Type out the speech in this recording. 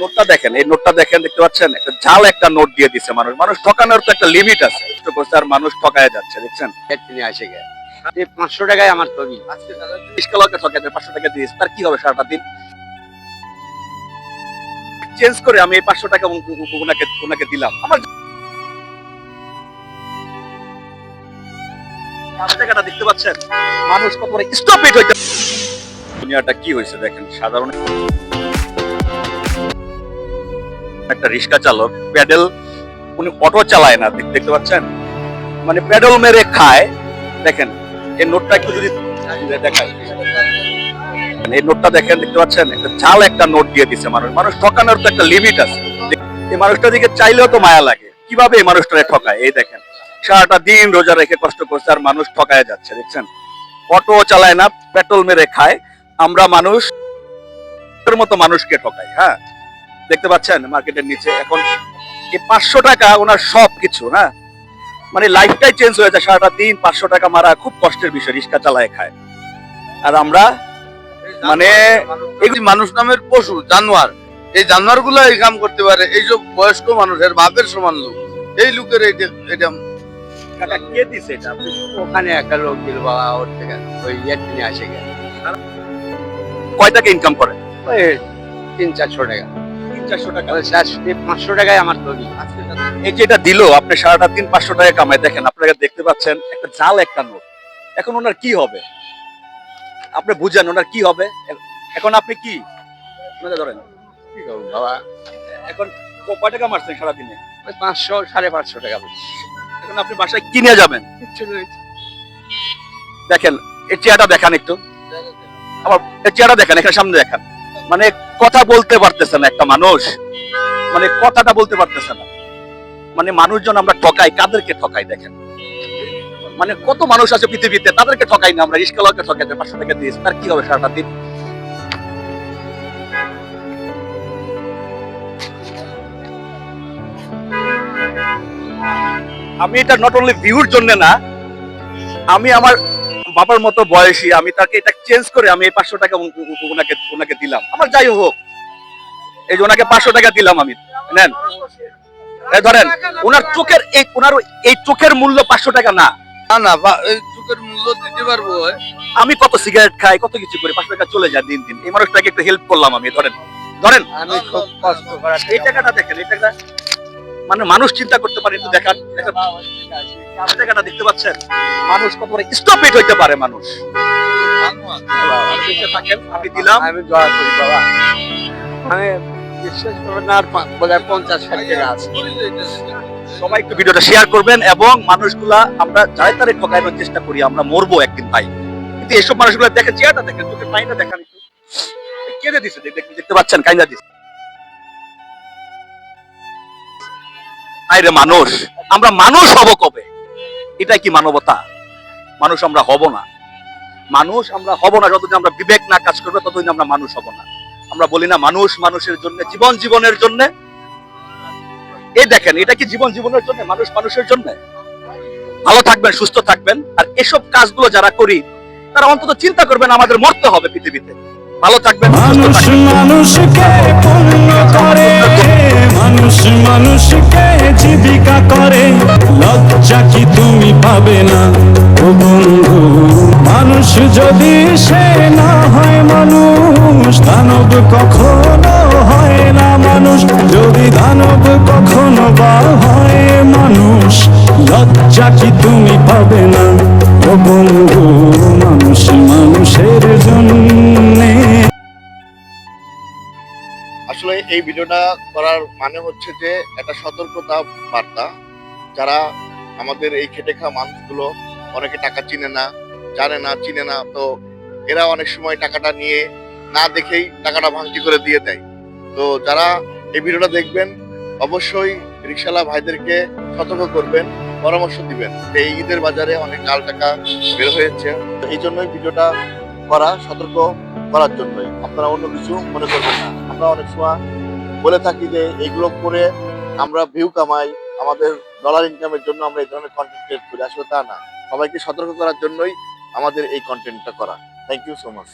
নোটটা দেখেন এই নোটটা দেখেন দেখতে পাচ্ছেন? একটা জাল একটা নোট দিয়ে দিছে মানুষ। মানুষ ঠকানোর তো একটা লিমিট আছে। তো করছে আর মানুষ ঠকায় যাচ্ছে দেখছেন? তিনি আসে গে পাঁচশো টাকায় আমার পাঁচশো টাকা দিয়েছে। তার কি হবে সারাটা দিন? চেঞ্জ করে আমি এই পাঁচশো টাকা ওনাকে ওনাকে দিলাম। আমার দেখতে পাচ্ছেন? মানুষ কত স্টপ ইট হইতে দুনিয়াটা কি হয়েছে দেখেন সাধারণ একটা রিক্সা চালক, প্যাডেল উনি অটো চালায় না দেখতে পাচ্ছেন? মানে প্যাডেল মেরে খায়। দেখেন, এই নোটটা একটু যদি দেখায় এই নোটটা দেখেন, দেখতে পাচ্ছেন? একটা জাল একটা নোট দিয়ে দিছে মানুষ। মানুষ ঠকানোর তো একটা লিমিট আছে। এই মানুষটা দিকে চাইলেও তো মায়া লাগে। কীভাবে এই মানুষটারে ঠকায়? এই দেখেন, সারাটা দিন রোজা রেখে কষ্ট করছে আর মানুষ ঠকায় যাচ্ছে, দেখছেন? অটো চালায় না, পেট্রোল মেরে খায়। আমরা মানুষ মতো মানুষকে ঠকাই হ্যাঁ? দেখতে পাচ্ছেন মার্কেটের নিচে। এখন এই পাঁচশো টাকা ওনার সব কিছু হ্যাঁ মানে লাইফটাই চেঞ্জ হয়ে যায় সারাটা দিন পাঁচশো টাকা মারা খুব কষ্টের বিষয় রিক্সা চালায় খায়। আর আমরা মানে এই মানুষ নামের পশু জানোয়ার এই জানোয়ারগুলো এই কাম করতে পারে। এইসব বয়স্ক মানুষের বাপের সমান লোক। এই লোকের এটা কে দিছে এটা? ওখানে একটা লোক দিল বাবা ওর থেকে ওই আসে গে কয় টাকা ইনকাম করে? ওই তিন চারশো টাকা। চারশো টাকা। পাঁচশো টাকায় আমার ছবি এই যে এটা দিল আপনি সারাটা দিন পাঁচশো টাকা কামায়। দেখেন আপনারা দেখতে পাচ্ছেন একটা জাল একটা নোট। এখন ওনার কি হবে? আপনি বুঝেন ওনার কি হবে? এখন আপনি কি? ওনাকে ধরেন। কি করব বাবা? এখন কয় টাকা মারছেন সারাদিনে? পাঁচশো সাড়ে পাঁচশো টাকা এখন আপনি বাসায় কি নিয়ে যাবেন? দেখেন এই চেয়ারটা দেখান একটু। আমার এই চেয়ারটা দেখেন এখানে সামনে দেখান। মানে কথা বলতে পারতেছে না একটা মানুষ। মানে কথাটা বলতে পারতেছে না। মানে মানুষজন আমরা ঠকাই, কাদেরকে ঠকাই দেখেন? মানে কত মানুষ আছে পৃথিবীতে, তাদেরকে ঠকাই না আমরা রিস্কালকে ঠকাই দেয় পাঁচশো টাকা দিয়েছি। তার কি হবে সারাটা দিন? আমি এটা নট অনলি ভিউর জন্য না, আমি আমার বাবার মতো বয়সী আমি তাকে এটা চেঞ্জ করে আমি এই পাঁচশো টাকা ওনাকে ওনাকে দিলাম। আমার যাই হোক এই যে ওনাকে পাঁচশো টাকা দিলাম আমি নেন। ধরেন ওনার চোখের এই ওনার এই চোখের মূল্য পাঁচশো টাকা না। না না চোখের মূল্য দিতে পারব আমি কত সিগারেট খাই কত কিছু করি পাঁচশো টাকা চলে যায় দিন দিন। এই মানুষটাকে একটু হেল্প করলাম আমি ধরেন ধরেন। আমি খুব কষ্ট এই টাকাটা দেখেন এই টাকা মানে মানুষ চিন্তা করতে পারে একটু এই টাকাটা দেখতে পাচ্ছেন? মানুষ কত স্টপ ইট হইতে পারে মানুষ। আমি দিলাম। আমি দোয়া করি বাবা। আমি বিশ্বাস করবেন আর বোধহয় পঞ্চাশ ষাট টাকা আছে। সবাই একটু ভিডিওটা শেয়ার করবেন এবং মানুষগুলা আমরা যাই তারে ঠকানোর চেষ্টা করি আমরা মরবো একদিন ভাই। কিন্তু এসব মানুষগুলো দেখেন চেয়ারটা দেখেন চোখের পানিটা দেখান একটু। কেঁদে দিছে দেখ- দেখ- দেখতে পাচ্ছেন কাইন্দা আরে মানুষ আমরা মানুষ হব কবে? এটাই কি মানবতা? মানুষ আমরা হব না। মানুষ আমরা হব না যতদিন আমরা বিবেক না কাজ করবে ততদিন আমরা মানুষ হব না। আমরা বলি না মানুষ মানুষের জন্য জীবন জীবনের জন্য। এই দেখেন এটা কি জীবন জীবনের জন্য মানুষ মানুষের জন্য? ভালো থাকবেন সুস্থ থাকবেন আর এসব কাজগুলো যারা করি তারা অন্তত চিন্তা করবেন আমাদের মরতে হবে পৃথিবীতে। ভালো থাকবেন মানুষ মানুষকে পূর্ণ করে। মানুষ মানুষকে জীবিকা করে। লজ্জা কি তুমি পাবে না? ও বন্ধু, মানুষ যদি সে না হয় মানুষ, দানব কখনো হয় না মানুষ। যদি দানব কখনো বা হয় মানুষ, লজ্জা কি তুমি পাবে না? এই ভিডিওটা করার মানে হচ্ছে যে একটা সতর্কতা বার্তা। যারা আমাদের এই খেটে খাওয়া মানুষগুলো অনেকে টাকা চিনে না, জানে না, চিনে না, তো এরা অনেক সময় টাকাটা নিয়ে না দেখেই টাকাটা ভাঙতি করে দিয়ে দেয়। তো যারা এই ভিডিওটা দেখবেন, অবশ্যই রিক্সালা ভাইদেরকে সতর্ক করবেন, পরামর্শ দিবেন যে এই ঈদের বাজারে অনেক কাল টাকা বের হয়েছে। তো এই জন্যই ভিডিওটা করা, সতর্ক করার জন্যই। আপনারা অন্য কিছু মনে করবেন না। আমরা অনেক সময় বলে থাকি যে এগুলো করে আমরা ভিউ কামাই, আমাদের ডলার ইনকামের জন্য আমরা এই ধরনের কন্টেন্ট ক্রিয়েট করি। আসলে তা না। সবাইকে সতর্ক করার জন্যই আমাদের এই কন্টেন্টটা করা। Thank you so much